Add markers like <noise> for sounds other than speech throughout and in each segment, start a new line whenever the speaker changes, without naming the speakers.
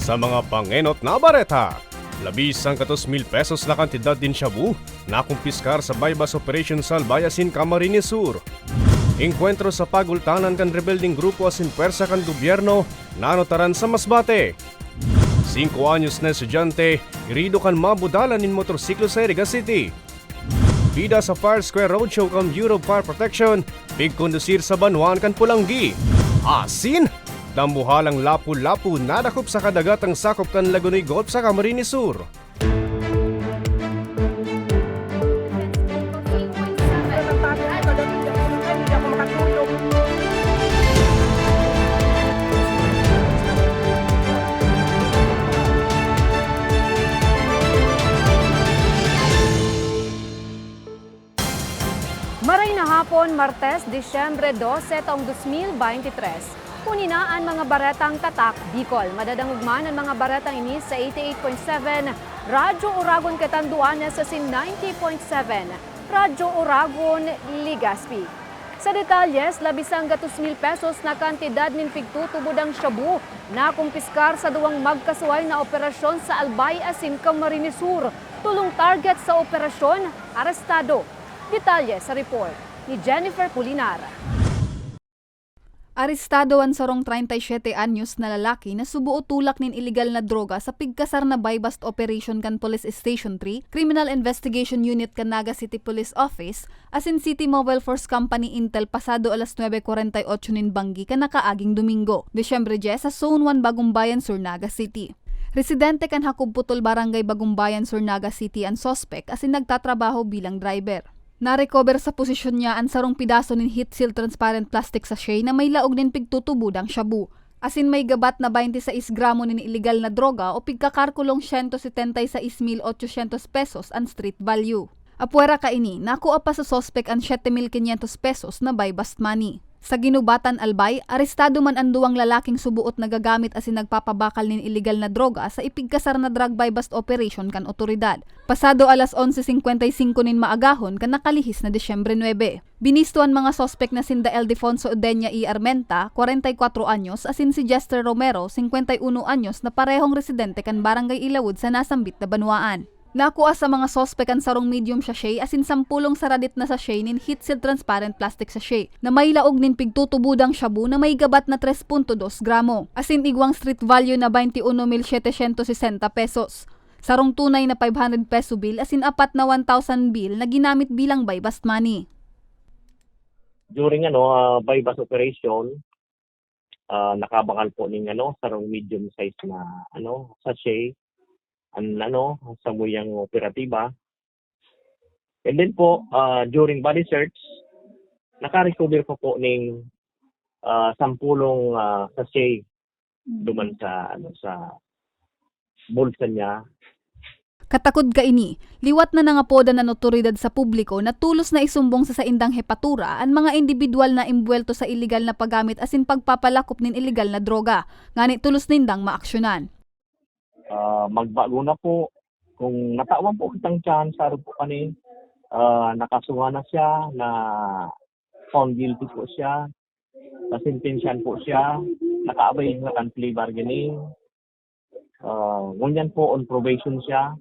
Sa mga pangenot na bareta, labis katos mil pesos na kantidad din shabu na kumpiskar sa bypass operation sa Albayasin, Camarines Sur. Enkwentro sa pagultanan kan rebelding grupo asin pwersa kan gobyerno nanotaran sa Masbate. Cinco anyos na estudyante, irido kan mabudalan in motorsiklo sa Iriga City. Bida sa Fire Square Roadshow Bureau of Fire Protection, big kondusir sa Banuan kan Pulanggi. Asin! Dambuhalang lapu-lapu nadakop sa kadagatang sakop kan Lagunoy Gulf sa Camarines Sur.
Maray na hapon, Martes, Disyembre 12, taong 2023. Kuninaan mga baretang tatak, Bicol. Madadangugman ang mga baretang ini sa 88.7, Radyo Uragon Katanduanes sa sin 90.7, Radyo Uragon Ligaspi. Sa detalyes, labisang gatus mil pesos na kantidad nin pigtutubod ang shabu na kumpiskar sa duwang magkasuway na operasyon sa Albay Asin, Camarines Sur. Tulong target sa operasyon, arestado. Detalye sa report ni Jennifer Pulinar.
Arestado ang sarong 37 anyos na lalaki na subuo tulak nin illegal na droga sa pigkasar na buy-bust operation kan Police Station 3, Criminal Investigation Unit kan Naga City Police Office, asin City Mobile Force Company Intel pasado alas 9.48 nin Banggi kan nakaaging Domingo, Desyembre 10 sa Zone 1 Bagumbayan, Sur Naga City. Residente kan Hakubputol Barangay Bagumbayan, Sur Naga City ang sospek asin nagtatrabaho bilang driver. Narecover sa posisyon niya ang sarong pidaso nin heat seal transparent plastic sachet na may laog nin pigtutubudang shabu. Asin may gabat na 26 gramo nin illegal na droga o pigkakarkulong 176,800 pesos ang street value. Apuera ka ini, nakuha pa sa sospek ang 7,500 pesos na buy bust money. Sa ginubatan albay, arestado man ang duwang lalaking subuot na gagamit asin nagpapabakal nin illegal na droga sa ipigkasar na drug buy bust operation kan otoridad. Pasado alas 11.55 nin maagahon kan nakalihis na Desyembre 9. Binistuan mga sospek na sinda Eldefonso Udenya y Armenta, 44 anyos, asin si Jester Romero, 51 anyos na parehong residente kan Barangay Ilawud sa nasambit na Banuaan. Nakuha sa mga sospek ang sarong medium sachet asin sampulong saradit na sachet nin heat seal transparent plastic sachet na may laog nin pigtutubudang shabu na may gabat na 3.2 gramo asin igwang street value na 21,760 pesos. Sarong tunay na 500 peso bill asin apat na 1,000 bill na ginamit bilang buy bust money.
during ano uh, bypass operation uh, nakabakal po ning ano sarong medium size na ano sachet an ano sa muyang operatiba. And then po uh, during body search naka-recover po po ning uh, sampulong uh, sachet duman sa ano sa bulsa niya.
Katakod ka ini, liwat na nangapoda ng otoridad sa publiko na tulos na isumbong sa saindang hepatura ang mga individual na imbwelto sa illegal na paggamit asin pagpapalakop nin illegal na droga, ngani tulos nindang maaksyonan.
Uh, magbago na po. Kung natawan po kitang chance, saro po kani, uh, nakasuha na siya, na found guilty po siya, nasintensyan po siya, nakaabay na kan plea bargaining, uh, ngunyan po on probation siya.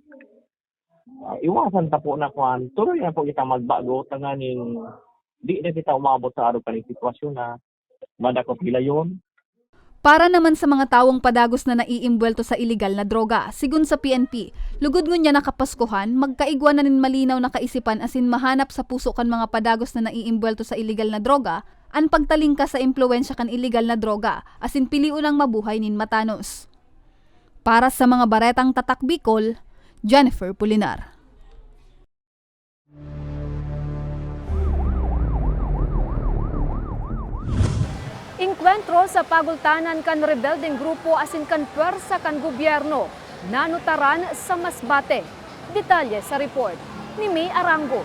Uh, iwasan ta po na kuan, tuloy na po kita magbago, tanganing di na kita umabot sa araw kaning sitwasyon na madakot nila yun.
Para naman sa mga tawong padagos na naiimbwelto sa illegal na droga, sigun sa PNP, lugod ngunya nakapaskuhan, magkaigwa na nin malinaw na kaisipan asin mahanap sa puso kan mga padagos na naiimbwelto sa illegal na droga, an pagtalingka sa impluensya kan illegal na droga, asin piliun ang mabuhay nin matanos. Para sa mga baretang tatak Bicol, Jennifer Pulinar.
Inkwentro sa pagultanan kan rebelding grupo asin kan pwersa kan gobyerno. Nanutaran sa Masbate. Detalye sa report ni May Arango.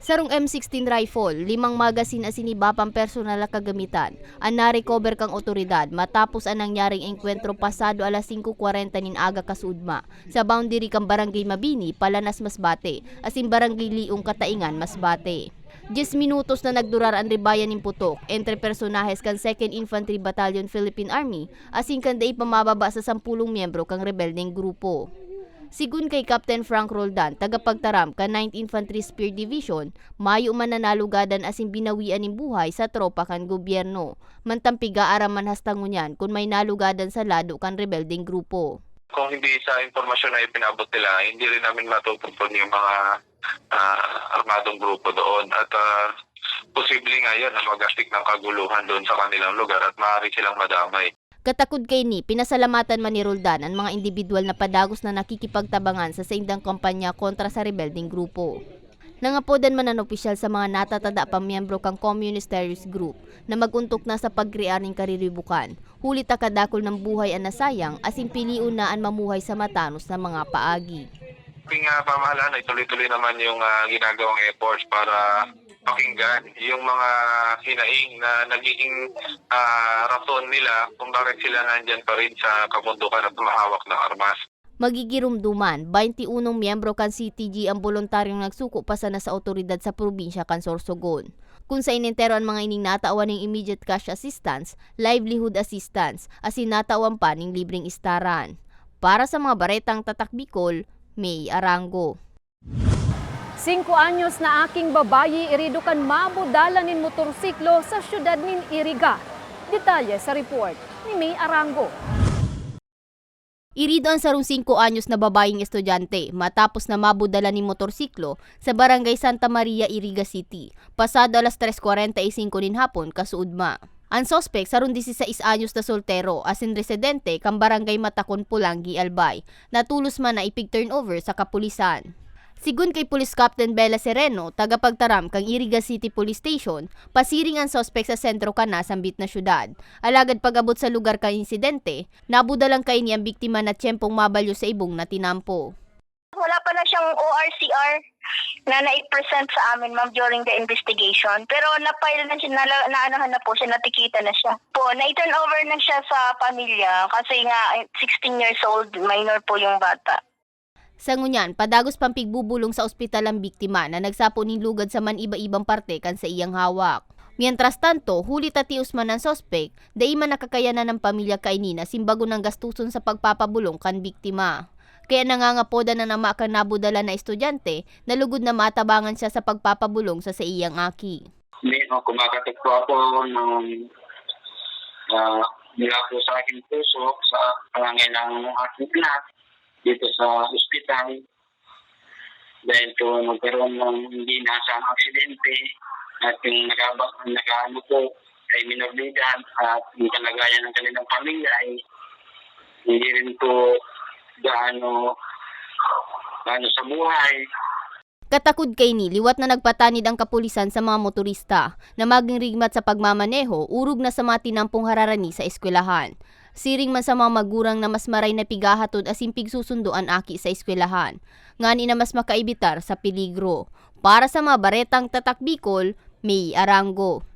Sarong M16 rifle, limang magasin asin iba pang personal na kagamitan. Ang na-recover kang otoridad matapos ang nangyaring enkwentro pasado alas 5.40 nin aga kasudma sa boundary kang Barangay Mabini, Palanas, Masbate, asin Barangay Liong Kataingan, Masbate. 10 minutos na nagdurar ang ribayan ng putok entre personahes kan 2nd Infantry Battalion Philippine Army asing kan day pamababa sa 10 miyembro kang rebeldeng grupo. Sigun kay Captain Frank Roldan, tagapagtaram ka 9th Infantry Spear Division, mayo man nanalugadan asing binawian ng buhay sa tropa kan gobyerno. Mantampiga araman hastangunyan kung may nalugadan sa lado kan rebeldeng grupo.
kung hindi sa impormasyon na ipinabot nila, hindi rin namin matutupan yung mga ah, armadong grupo doon. At ah, posible nga yun na magastik ng kaguluhan doon sa kanilang lugar at maaari silang madamay.
Katakod kay ni, pinasalamatan man ni Roldan ang mga individual na padagos na nakikipagtabangan sa saindang kampanya kontra sa rebelding grupo. Nangapodan man ang opisyal sa mga natatada pang miyembro kang Communist Terrorist Group na maguntok na sa pagkrear ng kariribukan. Huli ta kadakol ng buhay ang nasayang asin piliun na ang mamuhay sa matanos na mga paagi.
Ating uh, pamahalaan ay tuloy-tuloy naman yung ah, ginagawang efforts para pakinggan yung mga hinaing na nagiging ah, rason nila kung bakit sila nandyan pa rin sa kabundukan at mahawak ng armas.
Magigirumduman, 21 miyembro kan CTG ang voluntaryong nagsuko pa sana sa otoridad sa probinsya kan Sorsogon. Kung sa inentero ang mga ining natawan ng immediate cash assistance, livelihood assistance, asin natawan pa ng libreng istaran. Para sa mga baretang tatak Bicol, May Arango.
Cinco anyos na aking babayi iridukan mabudala nin motorsiklo sa syudad nin Iriga. Detalye sa report ni May Arango.
Irido ang sarong 5 anyos na babaeng estudyante matapos na mabudala ni motorsiklo sa barangay Santa Maria, Iriga City, pasado alas 3.45 nin hapon kasuudma. Ang sospek sarong 16 anyos na soltero asin residente kang barangay Matakon Pulangi, Albay, natulos man na ipig turnover sa kapulisan. Sigun kay Police Captain Bella Sereno, tagapagtaram kang Iriga City Police Station, pasiring ang sospek sa sentro kana sambit na syudad. Alagad pag-abot sa lugar ka insidente, nabudalang kay ni ang biktima na tiyempong mabalyo sa ibong na tinampo.
Wala pa na siyang ORCR na na-present sa amin, ma'am, during the investigation. Pero na-file na siya, na, naanohan na po siya, natikita na siya. Po, na-turn over na siya sa pamilya kasi nga 16 years old, minor po yung bata.
Sa ngunyan, padagos pang pigbubulong sa ospital ang biktima na nagsapo ning lugad sa man iba-ibang parte kan sa iyang hawak. Mientras tanto, huli tatius man ang sospek, dai man nakakayanan ng pamilya kay Nina simbago ng gastuson sa pagpapabulong kan biktima. Kaya nangangapoda na nama kang nabudala na estudyante na lugod na matabangan siya sa pagpapabulong sa sa iyang aki.
Medyo kumakatok po ako ng uh, mula po sa aking puso sa pangangailangan ng aking anak dito sa ospital dahil po nagkaroon ng hindi nasang aksidente at yung nagaba, nakaano po ay minor de edad at yung kalagayan ng kanilang pamilya ay hindi rin po gaano gaano sa buhay
Katakod kay ni, liwat na nagpatanid ang kapulisan sa mga motorista na maging rigmat sa pagmamaneho, urog na sa mga tinampong hararani sa eskwelahan. Siring man sa mga magurang na mas maray na pigahatod as impig susunduan aki sa eskwelahan. Ngani na mas makaibitar sa peligro. Para sa mga baretang tatak Bicol, May Arango.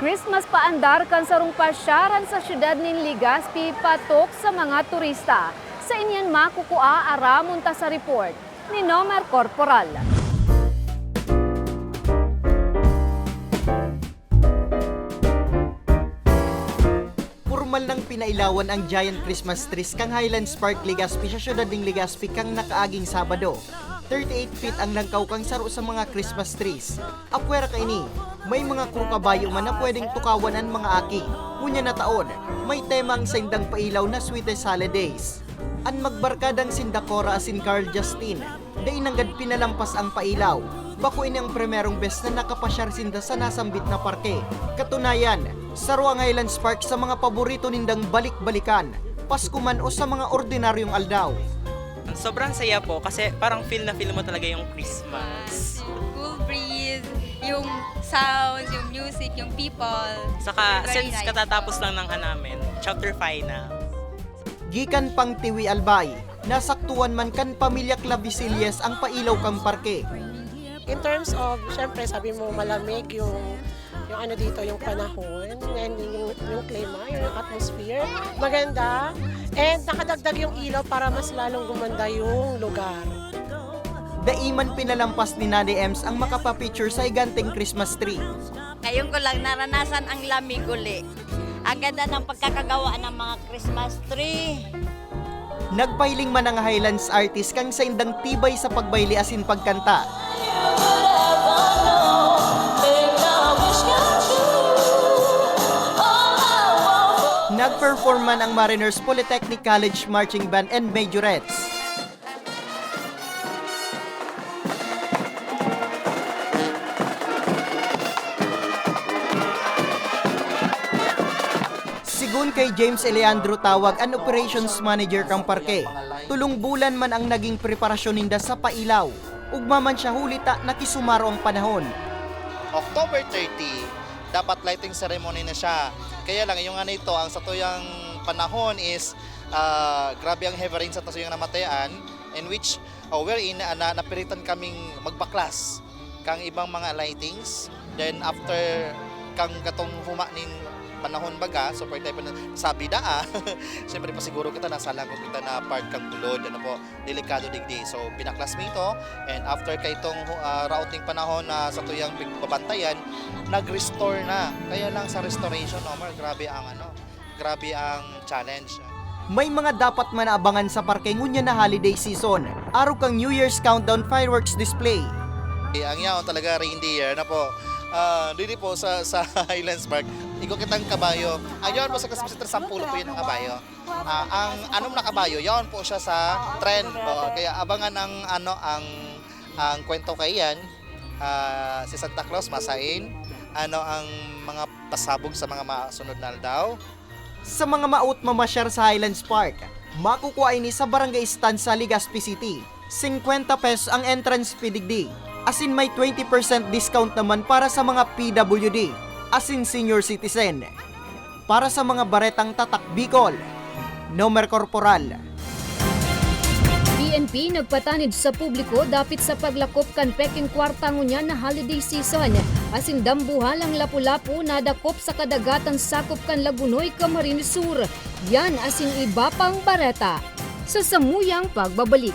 Christmas paandar kan sarong pasyaran sa syudad nin Ligaspi patok sa mga turista. Sa inyan makukua aramon ta sa report ni Nomer Corporal.
Formal nang pinailawan ang giant Christmas trees kang Highlands Park Legazpi sa syudad ng Legazpi kang nakaaging Sabado. 38 feet ang langkaw kang saro sa mga Christmas trees. Apwera kay ni, may mga crew kabayo man na pwedeng tukawan ang mga aki. Ngunya na taon, may temang sindang pailaw na Sweetest Holidays. An magbarkadang sindakora asin Carl Justin, day nanggad pinalampas ang pailaw. Bako ang primerong best na nakapasyar sinda sa nasambit na parke. Katunayan, saro ang Highlands Park sa mga paborito nindang balik-balikan, Pasko man o sa mga ordinaryong aldaw.
Sobrang saya po kasi parang feel na feel mo talaga yung Christmas.
Yung sounds, yung music, yung people.
Saka
Very
since
nice.
katatapos lang ng namin, chapter final.
Gikan pang Tiwi Albay, nasaktuan man kan pamilya Clavisillas ang pailaw kang parke.
in terms of, syempre sabi mo malamig yung yung ano dito, yung panahon, and yung, yung klima, yung atmosphere, maganda. And nakadagdag yung ilaw para mas lalong gumanda yung lugar.
Daiman pinalampas ni Nade Ems ang makapapicture sa higanteng Christmas tree.
Ngayon ko lang naranasan ang lamig uli. Ang ganda ng pagkakagawa ng mga Christmas tree.
Nagpailing man ang Highlands artist kang sa indang tibay sa pagbayli asin pagkanta. Nag-perform man ang Mariners Polytechnic College Marching Band and Majorettes. Sigun kay James Eleandro Tawag ang operations manager kang parke. Tulong bulan man ang naging preparasyon ninda sa pailaw. Ugma man siya hulita nakisumaro ang panahon.
October 30, dapat lighting ceremony na siya. Kaya lang, yung ano ito, ang sa tuyang panahon is ah, grabe ang heavy rain sa tuyang namatayan in which oh, wherein uh, na, napilitan kaming magbaklas kang ibang mga lightings. Then after kang katong humanin panahon baga, so type na sabi na ah, <laughs> siyempre pa siguro kita nasa lang kita na part kang bulod, ano po, delikado digdi. So pinaklas mo ito, and after kay itong uh, routing panahon na sa tuyang babantayan, nag-restore na. Kaya lang sa restoration, Omar, grabe ang ano, grabe ang challenge.
May mga dapat manaabangan sa parke ngunya na holiday season. Araw kang New Year's countdown fireworks display.
Eh, ang yaon talaga reindeer na po. Ah, dili po sa sa <laughs> Highlands Park. Iko kitang kabayo. Ang yaon po sa kasipsitar sampulo po yun ang kabayo. Ah, ang anong na kabayo, yaon po siya sa trend po. Kaya abangan ang ano ang ang kwento kay yan. Ah, si Santa Claus masain. Ano ang mga pasabog sa mga masunod na daw.
Sa mga maut mamasyar sa Highlands Park, makukuha ini sa barangay stand sa Legazpi City. 50 pesos ang entrance fee digdi. Asin may 20% discount naman para sa mga PWD, asin senior citizen. Para sa mga baretang tatak Bicol, Nomer Corporal,
PNP nagpatanid sa publiko dapit sa paglakop kan peking kwarta ngunya na holiday season. Asin dambuhal ang lapu-lapu na dakop sa kadagatan sakop kan Lagunoy, Camarines Sur. Yan asin iba pang bareta. Sa samuyang pagbabalik.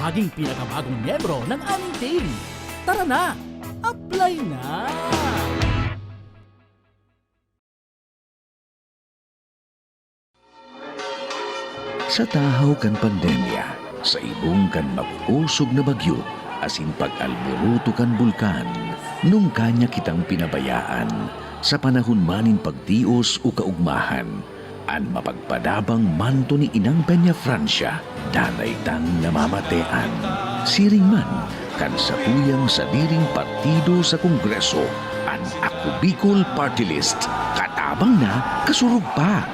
maging pinakabagong miyembro ng aming team. Tara na! Apply na!
Sa tahaw kan pandemya, sa ibong kan mapusog na bagyo, asin pag-alburuto kan bulkan, nung kanya kitang pinabayaan, sa panahon manin pagtios o kaugmahan, an mapagpadabang manto ni Inang Peña Francia, danay tang namamatean. Siring man, kan sa tuyang sa diring partido sa Kongreso, an Ako Bicol Party List, katabang na, kasurug pa.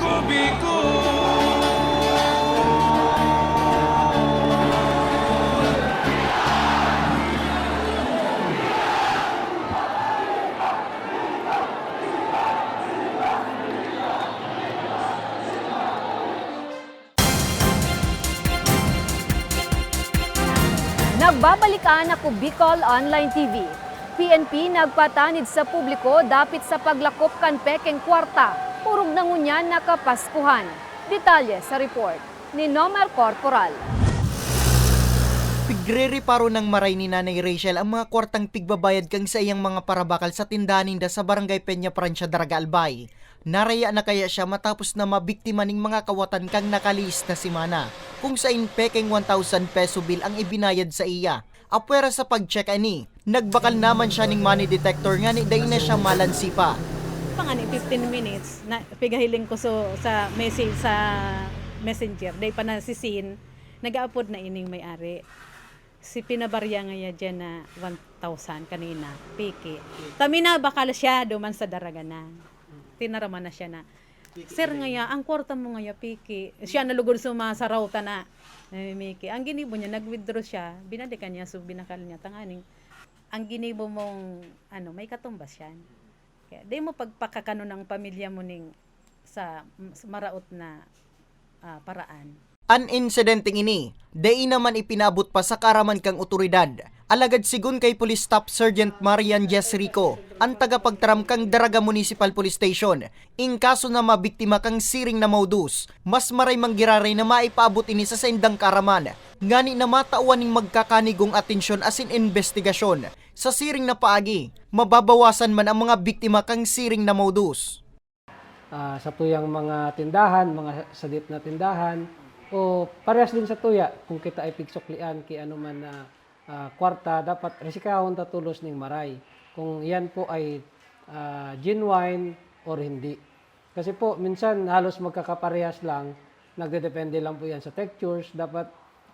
Nagbabalikan ako Bicol Online TV. PNP nagpatanid sa publiko dapit sa paglakop kan pekeng kwarta, urog na ngunyan nakapaskuhan. Detalye sa report ni Nomer Corporal.
Pigre-reparo ng maray ni Nanay Rachel ang mga kwartang pigbabayad kang sa iyang mga parabakal sa tindahan ninda sa Barangay Peña Francia, Daraga Albay. Naraya na kaya siya matapos na mabiktima ning mga kawatan kang nakalis na simana, kung sa pekeng 1,000 peso bill ang ibinayad sa iya. Apwera sa pag-check ani, nagbakal naman siya ning money detector nga ni day na siya malansi pa.
Pangani 15 minutes na pigahiling ko so sa message sa messenger day pa na si Sin nag-upload na ining may-ari si pinabarya nga ya dyan na 1,000 kanina piki tami na bakal siya duman sa daraga na tinaraman na siya na Sir nga ya, ang kwarta mo nga ya, piki. Siya nalugod sa mga sarawta na namimiki. Ang ginibo niya, nag-withdraw siya, binalikan niya, so binakal niya, tanganing, ang ginibo mong, ano, may katumbas yan. Kaya, di mo pagpakakano ng pamilya mo ning sa, sa maraot na ah, paraan.
An insidenteng ini, day naman ipinabot pa sa karaman kang otoridad. Alagad sigun kay Police Staff Sergeant Marian Jess Rico, ang tagapagtaram kang Daraga Municipal Police Station. In kaso na mabiktima kang siring na modus, mas maray manggiraray na maipaabot ini sa sendang karaman. Ngani na matauan ning magkakanigong atensyon asin investigasyon. Sa siring na paagi, mababawasan man ang mga biktima kang siring na modus.
ah, sa tuyang mga tindahan, mga sadip na tindahan, o parehas din sa tuya, kung kita ay pigsuklian, ki ano man na ah, kwarta, dapat resikahon tatulos ning maray. Kung yan po ay ah, genuine or hindi. Kasi po, minsan halos magkakaparehas lang, nagdedepende lang po yan sa textures, dapat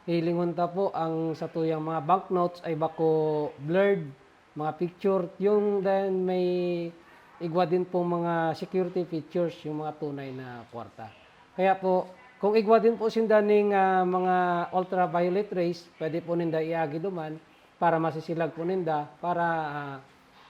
hilingon ta po ang sa tuyang mga banknotes ay bako blurred, mga picture, yung then may igwa din po mga security features, yung mga tunay na kwarta. Kaya po, kung igwa din po sinda ning ah, mga ultraviolet rays, pwede po ninda iagi duman para masisilag po ninda para ah,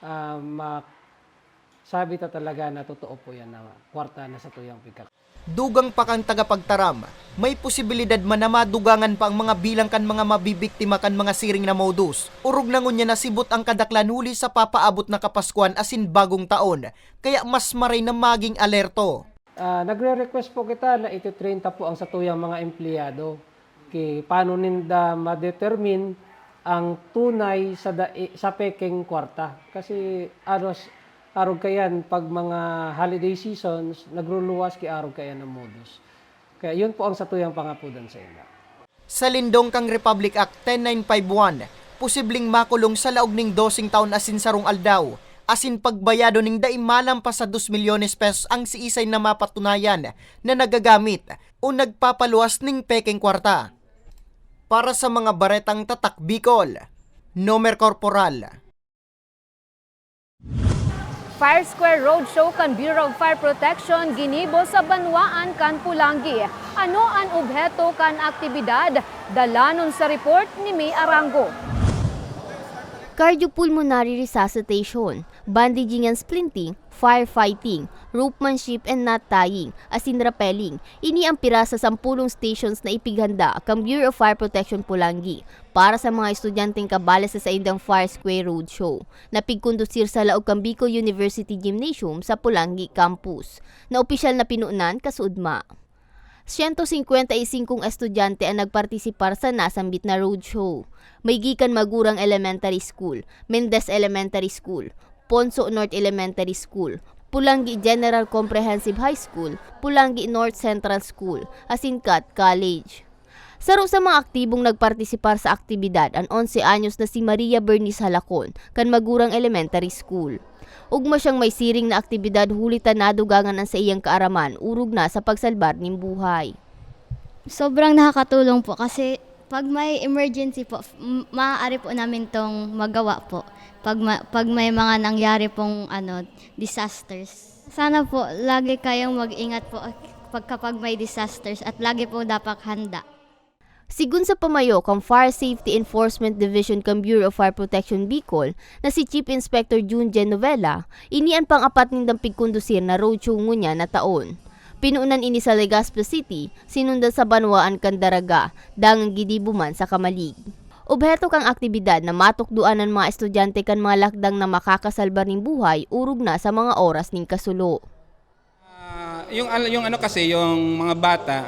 ah, masabi ta talaga na totoo po yan na kwarta na sa tuyang pikat.
Dugang pa kang tagapagtaram, may posibilidad man na madugangan pa ang mga bilang kan mga mabibiktima kan mga siring na modus. Urog na ngunya nasibot ang kadaklan huli sa papaabot na kapaskuan asin bagong taon, kaya mas maray na maging alerto.
Ah, nagre-request po kita na ititrain ta po ang sa tuyang mga empleyado. Ki paano ninda ma-determine ang tunay sa da, sa peking kwarta. Kasi aros arog kayan pag mga holiday seasons nagruluwas ki arog kayan ng modus. Kaya yun po ang sa tuyang pangapudan sa ila.
Sa lindong kang Republic Act 10951, posibleng makulong sa laog ning dosing taon asin sarong aldaw, asin pagbayado ning daimalang pa sa 2 milyones pesos ang siisay na mapatunayan na nagagamit o nagpapaluwas ning peking kwarta. Para sa mga baretang tatak Bicol, Nomer Corporal.
Fire Square Roadshow kan Bureau of Fire Protection ginibo sa Banwaan kan Pulangi. Ano ang obheto kan aktibidad? Dalanon sa report ni May Arango.
Cardiopulmonary resuscitation, bandaging and splinting, firefighting, ropemanship and knot tying, asin rappelling. Ini ang pira sa sampulong stations na ipighanda kang Bureau of Fire Protection Pulangi para sa mga estudyanteng kabala sa saindang Fire Square Roadshow na pigkondusir sa laog kang Bicol University Gymnasium sa Pulangi Campus na opisyal na pinuunan kasuudma. 155 estudyante ang nagpartisipar sa nasambit na roadshow. May gikan Magurang Elementary School, Mendez Elementary School, Ponso North Elementary School, Pulangi General Comprehensive High School, Pulangi North Central School, Asinkat College. Saro sa mga aktibong nagpartisipar sa aktibidad ang 11 anyos na si Maria Bernice Halacon, kan Magurang Elementary School. Ugma siyang may siring na aktibidad hulitan nadugangan ang sa iyang kaaraman, urog na sa pagsalbar ng buhay.
Sobrang nakakatulong po kasi pag may emergency po, maaari po namin tong magawa po. Pag, ma- pag may mga nangyari pong ano, disasters. Sana po lagi kayong mag-ingat po pag kapag may disasters at lagi po dapat handa.
Sigun sa pamayo kang Fire Safety Enforcement Division kang Bureau of Fire Protection Bicol na si Chief Inspector June Genovela, ini ang pang-apat nindang pigkondusir na roadshow ngunya na taon. Pinuunan ini sa Legazpi City, sinundan sa Banwaan Candaraga, dangang gidibuman sa Kamalig. Obheto kang aktibidad na matukduan ng mga estudyante kan mga lakdang na makakasalba ng buhay urog na sa mga oras ning kasulo.
yung al- yung ano kasi yung mga bata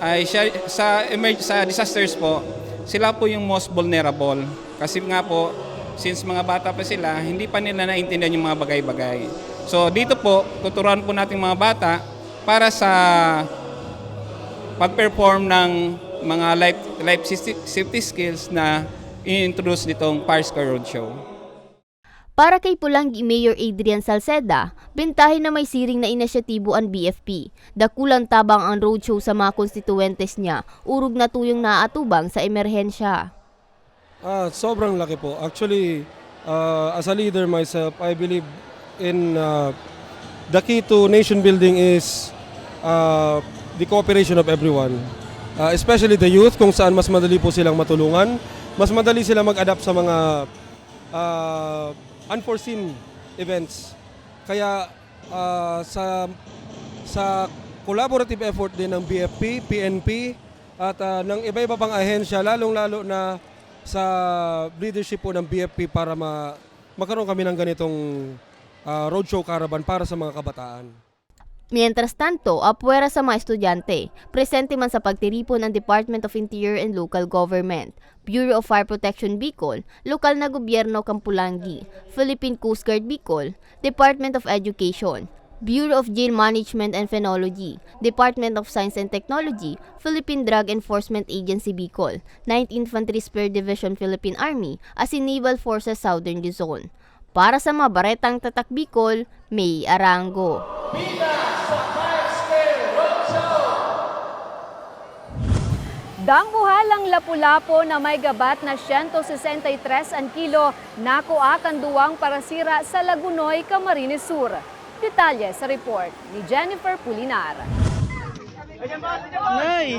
ay siya, sa emerg- sa disasters po sila po yung most vulnerable kasi nga po since mga bata pa sila hindi pa nila naintindihan yung mga bagay-bagay so dito po tuturuan po natin mga bata para sa pag-perform ng mga life life safety- skills na i-introduce nitong Pars Car Roadshow.
Para kay Pulangi Mayor Adrian Salceda, bentahin na may siring na inisyatibo ang BFP. Dakulang tabang ang roadshow sa mga konstituentes niya, urog na tuyong naatubang sa emerhensya.
Ah, sobrang laki po. Actually, uh, as a leader myself, I believe in uh, the key to nation building is uh, the cooperation of everyone. Uh, especially the youth, kung saan mas madali po silang matulungan, mas madali sila mag-adapt sa mga uh, unforeseen events. Kaya uh, sa sa collaborative effort din ng BFP, PNP at uh, ng iba-iba pang ahensya, lalong-lalo na sa leadership po ng BFP para ma magkaroon kami ng ganitong uh, roadshow caravan para sa mga kabataan.
Mientras tanto, apuera sa mga estudyante, presente man sa pagtiripon ang Department of Interior and Local Government, Bureau of Fire Protection Bicol, lokal na gobyerno Kampulangi, Philippine Coast Guard Bicol, Department of Education, Bureau of Jail Management and Phenology, Department of Science and Technology, Philippine Drug Enforcement Agency Bicol, 9th Infantry Spear Division Philippine Army, as in Naval Forces Southern Luzon. Para sa mga baretang tatak Bicol, May Arango.
Dangbuhalang lapu-lapo na may gabat na 163 ang kilo nakuakan duwang parasira sa Lagunoy, Camarines Sur. Detalye sa report ni Jennifer Pulinar.
Nay!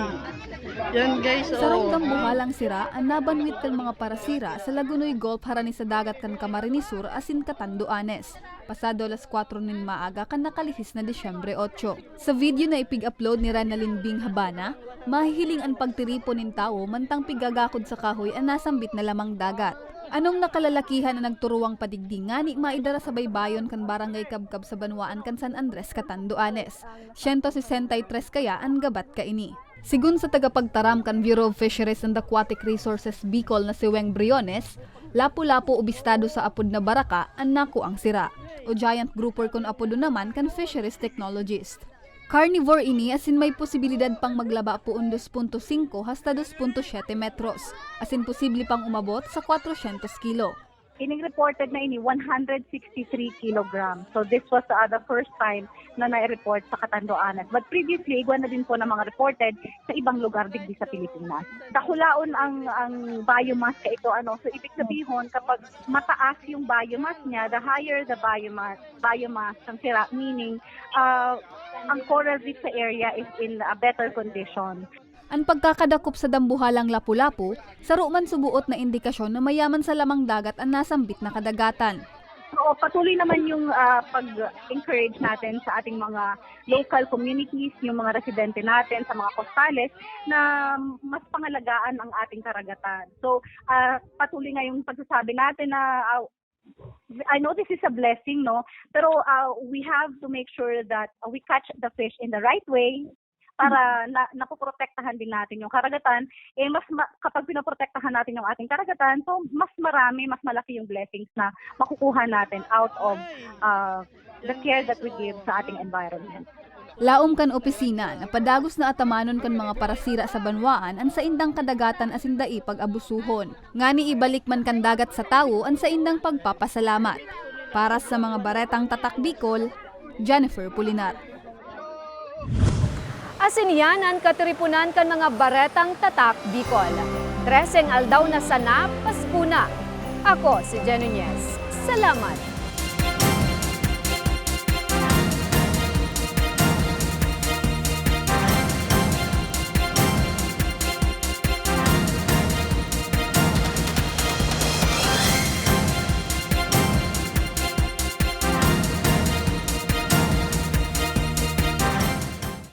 Yan guys, oh.
Sarong dambuhalang sira, ang nabanwit kan mga parasira sa Lagunoy Gulf harani sa dagat kan Camarines Sur asin Katanduanes. Pasado alas 4 nin maaga kan nakalihis na Disyembre 8. Sa video na ipig-upload ni Ranalyn Bing Habana, mahihiling ang pagtiripon nin tao mantang pigagakod sa kahoy ang nasambit na lamang dagat. Anong nakalalakihan na nagturuwang padigding nga ni maidara sa baybayon kan barangay Kabkab sa Banwaan kan San Andres Katanduanes. 163 kaya ang gabat ka ini. Sigun sa tagapagtaram kan Bureau of Fisheries and Aquatic Resources Bicol na si Weng Briones, lapu-lapu ubistado sa apod na baraka ang naku ang sira. O giant grouper kon apodo naman kan fisheries technologist. Carnivore ini asin may posibilidad pang maglaba po 2.5 hasta 2.7 metros, asin posible pang umabot sa 400 kilo.
Ining reported na ini 163 kilograms. So this was uh, the first time na na-report sa Catanduanes. But previously, igwa na din po ng mga reported sa ibang lugar digdi sa Pilipinas. Dakulaon ang ang biomass ka ito ano. So ibig sabihin kapag mataas yung biomass niya, the higher the biomass biomass ng sira meaning uh, ang coral reef sa area is in a better condition.
Ang pagkakadakop sa dambuhalang lapu-lapu, saro man subuot na indikasyon na mayaman sa lamang dagat ang nasambit na kadagatan.
Oo, patuloy naman yung ah, pag-encourage natin sa ating mga local communities, yung mga residente natin sa mga kostales na mas pangalagaan ang ating karagatan. So, ah, patuloy nga yung pagsasabi natin na ah, I know this is a blessing, no? Pero uh, we have to make sure that uh, we catch the fish in the right way para na, napoprotektahan din natin yung karagatan. Eh, mas ma- kapag pinoprotektahan natin yung ating karagatan, so mas marami, mas malaki yung blessings na makukuha natin out of uh, the care that we give sa ating environment.
Laom kan opisina na padagos na atamanon kan mga parasira sa banwaan ang sa indang kadagatan asin dai pag-abusuhon. Ngani ibalik man kan dagat sa tawo ang sa indang pagpapasalamat. Para sa mga baretang tatak Bicol, Jennifer Pulinar.
Asin yan ang katiripunan kan mga baretang tatak Bicol. Treseng aldaw na sana, Paskuna. Ako si Jen. Salamat.